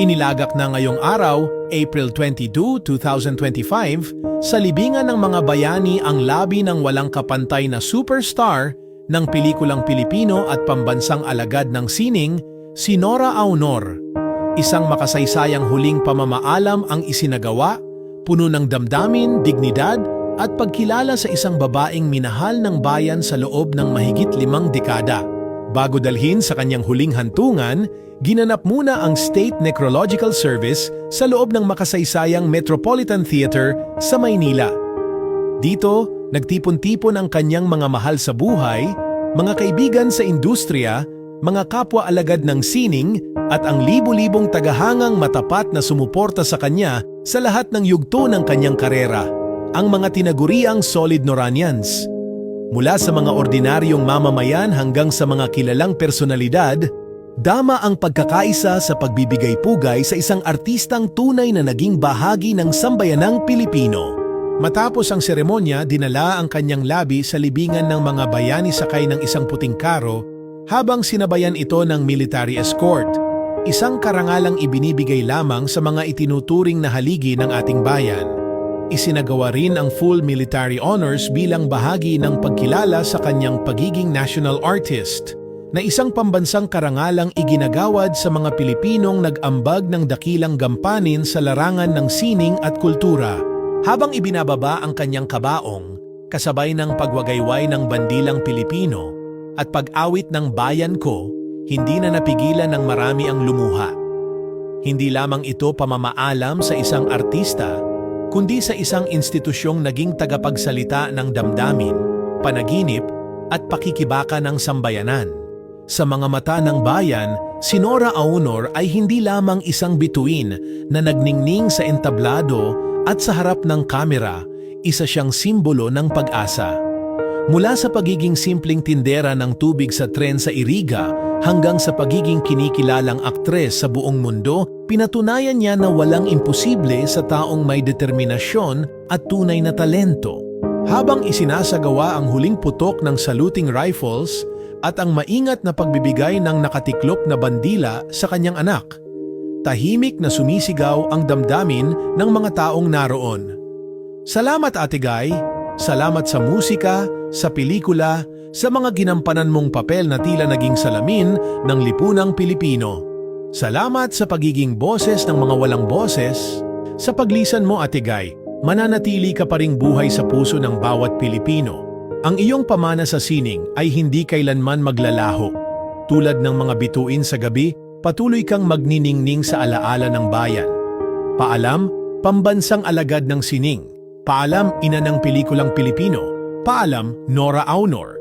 Inilagak na ngayong araw, April 22, 2025, sa libingan ng mga bayani ang labi ng walang kapantay na superstar ng pelikulang Pilipino at pambansang alagad ng sining, si Nora Aunor. Isang makasaysayang huling pamamaalam ang isinagawa, puno ng damdamin, dignidad, at pagkilala sa isang babaeng minahal ng bayan sa loob ng mahigit limang dekada. Bago dalhin sa kanyang huling hantungan, ginanap muna ang State Necrological Service sa loob ng makasaysayang Metropolitan Theater sa Maynila. Dito, nagtipon-tipon ang kanyang mga mahal sa buhay, mga kaibigan sa industriya, mga kapwa alagad ng sining, at ang libu-libong tagahangang matapat na sumuporta sa kanya sa lahat ng yugto ng kanyang karera, ang mga tinaguriang solid Noranians. Mula sa mga ordinaryong mamamayan hanggang sa mga kilalang personalidad, dama ang pagkakaisa sa pagbibigay pugay sa isang artistang tunay na naging bahagi ng sambayanang Pilipino. Matapos ang seremonya, dinala ang kanyang labi sa libingan ng mga bayani sakay ng isang puting karo habang sinabayan ito ng military escort, isang karangalang ibinibigay lamang sa mga itinuturing na haligi ng ating bayan. Isinagawa rin ang full military honors bilang bahagi ng pagkilala sa kanyang pagiging national artist na isang pambansang karangalang iginagawad sa mga Pilipinong nag-ambag ng dakilang gampanin sa larangan ng sining at kultura. Habang ibinababa ang kanyang kabaong, kasabay ng pagwagayway ng bandilang Pilipino at pag-awit ng bayan ko, hindi na napigilan ng marami ang lumuha. Hindi lamang ito pamamaalam sa isang artista, kundi sa isang institusyong naging tagapagsalita ng damdamin, panaginip at pakikibaka ng sambayanan. Sa mga mata ng bayan, si Nora Aunor ay hindi lamang isang bituin na nagningning sa entablado at sa harap ng kamera, isa siyang simbolo ng pag-asa. Mula sa pagiging simpleng tindera ng tubig sa tren sa Iriga hanggang sa pagiging kinikilalang aktres sa buong mundo, pinatunayan niya na walang imposible sa taong may determinasyon at tunay na talento. Habang isinasagawa ang huling putok ng saluting rifles at ang maingat na pagbibigay ng nakatiklop na bandila sa kanyang anak, tahimik na sumisigaw ang damdamin ng mga taong naroon. Salamat Ate Guy, salamat sa musika, sa pelikula, sa mga ginampanan mong papel na tila naging salamin ng lipunang Pilipino. Salamat sa pagiging boses ng mga walang boses. Sa paglisan mo, Ate Guy, mananatili ka pa ring buhay sa puso ng bawat Pilipino. Ang iyong pamana sa sining ay hindi kailanman maglalaho. Tulad ng mga bituin sa gabi, patuloy kang magniningning sa alaala ng bayan. Paalam, pambansang alagad ng sining. Paalam, ina ng pelikulang Pilipino. Paalam, Nora Aunor.